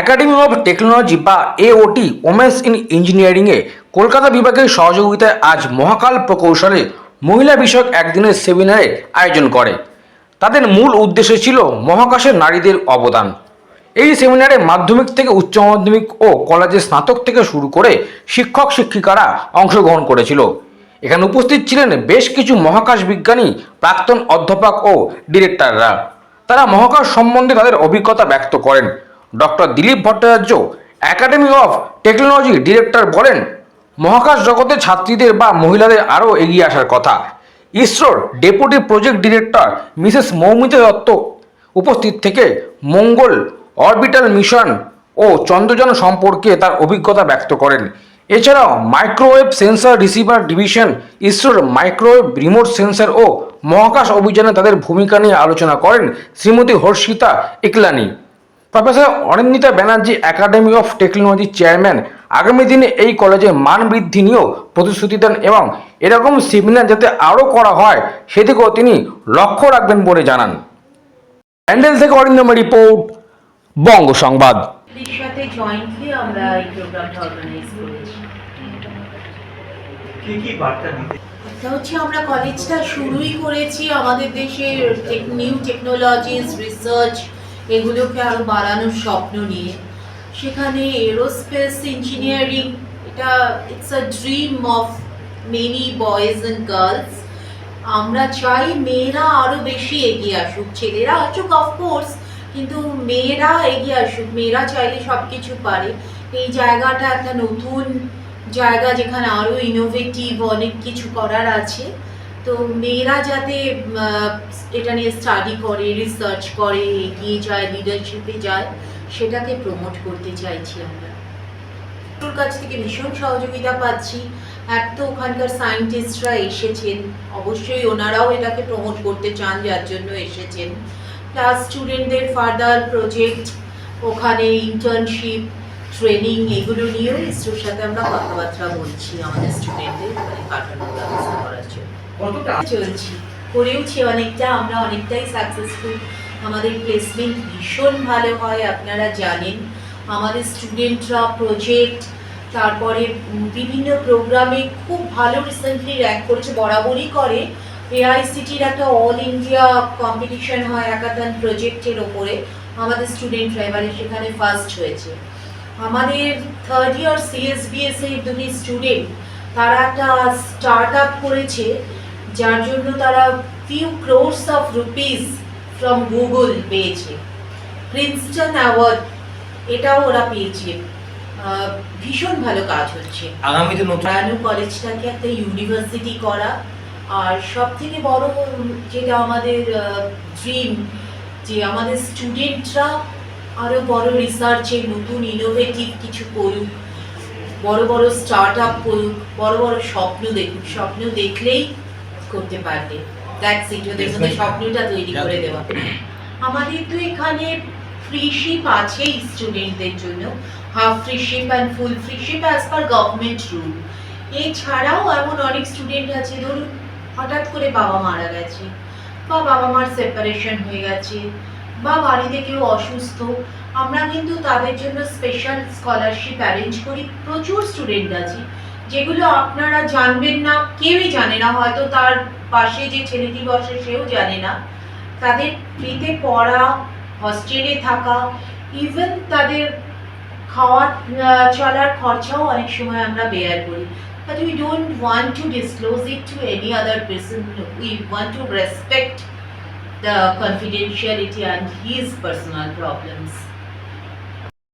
Academy of technology বা এওটি women's in ইঞ্জিনিয়ারিংয়ে কলকাতা বিভাগের সহযোগিতায় আজ মহাকাল প্রকৌশলে মহিলা বিষয়ক একদিনের সেমিনারের আয়োজন করে। তাদের মূল উদ্দেশ্য ছিল মহাকাশে নারীদের অবদান। এই সেমিনারে মাধ্যমিক থেকে উচ্চ মাধ্যমিক ও কলেজের স্নাতক থেকে শুরু করে শিক্ষক শিক্ষিকারা অংশগ্রহণ করেছিল। এখানে উপস্থিত ছিলেন বেশ কিছু মহাকাশ বিজ্ঞানী, প্রাক্তন অধ্যাপক ও ডিরেক্টররা। তারা মহাকাশ সম্বন্ধে তাদের অভিজ্ঞতা ব্যক্ত করেন। Doctor Dilip Bhattacharya academy of technology director বলেন, মহাকাশ জগতে ছাত্রীদের বা মহিলাদের আরও এগিয়ে আসার কথা। ইসরোর deputy project director Mrs Moumita Dutta উপস্থিত থেকে মঙ্গল অরবিটাল মিশন ও চন্দ্রযান সম্পর্কে তার অভিজ্ঞতা ব্যক্ত করেন। এছাড়াও মাইক্রোওয়েভ সেন্সর রিসিভার ডিভিশন, ইসরোর মাইক্রোওয়েভ রিমোট সেন্সর ও মহাকাশ অভিযানে তাদের ভূমিকা নিয়ে আলোচনা করেন Shrimati Harshita Iklani professor Anindita Banerjee academy of technology chairman আগামী দিনে এই কলেজের মান বৃদ্ধি নিয়েও প্রতিশ্রুতি দেন এবং এরকম সেমিনার যাতে আরও করা হয় সেদিকেও তিনি লক্ষ্য রাখবেন বলে জানান। প্যান্ডেল থেকে অরিন্দম রিপোর্ট বঙ্গ সংবাদ। এর সাথে জয়েন্টলি আমরা এই প্রোগ্রামটা অর্গানাইজ করেছি। কি কি বার্তা দিতে? হচ্ছে আমরা কলেজটা শুরুই করেছি আমাদের দেশের নিউ টেকনোলজিস রিসার্চ এগুলোকে আরও বাড়ানোর স্বপ্ন নিয়ে। সেখানে এরোস্পেস ইঞ্জিনিয়ারিং এটা it's a dream of many boys and girls আমরা চাই মেয়েরা আরও বেশি এগিয়ে আসুক। ছেলেরা আসুক অফকোর্স কিন্তু মেয়েরা এগিয়ে আসুক। মেয়েরা চাইলে সব কিছু পারে। এই জায়গাটা একটা নতুন জায়গা যেখানে আরও ইনোভেটিভ অনেক কিছু করার আছে। তো মেয়েরা যাতে এটা নিয়ে স্টাডি করে রিসার্চ করে, এগিয়ে যায় লিডারশিপে যায়, সেটাকে প্রমোট করতে চাইছি আমরা। ওর কাছ থেকে ভীষণ সহযোগিতা পাচ্ছি। এক তো ওখানকার সায়েন্টিস্টরা এসেছেন, অবশ্যই ওনারাও এটাকে প্রমোট করতে চান, যার জন্য এসেছেন। প্লাস স্টুডেন্টদের ফার্দার প্রজেক্ট ওখানে ইন্টার্নশিপ ট্রেনিং এগুলো নিয়েও ইসরোর সাথে আমরা কথাবার্তা বলছি, আমাদের স্টুডেন্টদের মানে কাটানোর ব্যবস্থা করার জন্য। কতটা চলছি। করেওছি অনেকটা, আমরা অনেকটাই সাকসেসফুল আমাদের প্লেসমেন্ট ভীষণ ভালো হয়, আপনারা জানেন। আমাদের স্টুডেন্টরা প্রজেক্ট তারপরে বিভিন্ন প্রোগ্রামে খুব ভালো রিসেন্টলি র্যাঙ্ক করেছে, বরাবরই করে। এআইসিটির একটা অল ইন্ডিয়া কম্পিটিশন হয় একাধান প্রজেক্টের ওপরে। আমাদের স্টুডেন্টরা এবারে সেখানে ফার্স্ট হয়েছে। আমাদের থার্ড ইয়ার সিএসবিএস এর দুটি স্টুডেন্ট তারা একটা স্টার্ট আপ করেছে। যার জন্য তারা few crores of rupees from Google পেয়েছে। প্রিন্সটন অ্যাওয়ার্ড এটাও ওরা পেয়েছে। ভীষণ ভালো কাজ হচ্ছে। আগামীতে নতুন কলেজটাকে একটা ইউনিভার্সিটি করা আর সব থেকে বড় যেটা আমাদের ড্রিম যে আমাদের স্টুডেন্টরা আরও বড় রিসার্চে নতুন ইনোভেটিভ কিছু করুক বড় বড় স্টার্ট আপ করুক বড় বড় স্বপ্ন দেখুক। স্বপ্ন দেখলেই করতে পারবে। দ্যাটস ইট ওদের মধ্যে স্বপ্নটা তৈরি করে দেওয়া। আমাদের তো এখানে ফ্রিশিপ আছে স্টুডেন্টদের জন্য। Half freeship and full freeship as per government rule এছাড়াও এমন অনেক স্টুডেন্ট আছে ধরুন হঠাৎ করে বাবা মারা গেছে বা বাবা মার সেপারেশন হয়ে গেছে বা বাড়িতে কেউ অসুস্থ। আমরা কিন্তু তাদের জন্য স্পেশাল স্কলারশিপ অ্যারেঞ্জ করি। প্রচুর স্টুডেন্ট আছে। যেগুলো আপনারা জানবেন না কেউই জানে না হয়তো তার পাশে যে ছেলেটি বসে সেও জানে না তাদের ফ্রিতে পড়া হস্টেলে থাকা ইভেন তাদের খাওয়া আহ, চলার খরচাও অনেক সময় আমরা বেয়ার করি but we don't want to disclose it to any other person we want to respect the confidentiality and his personal problems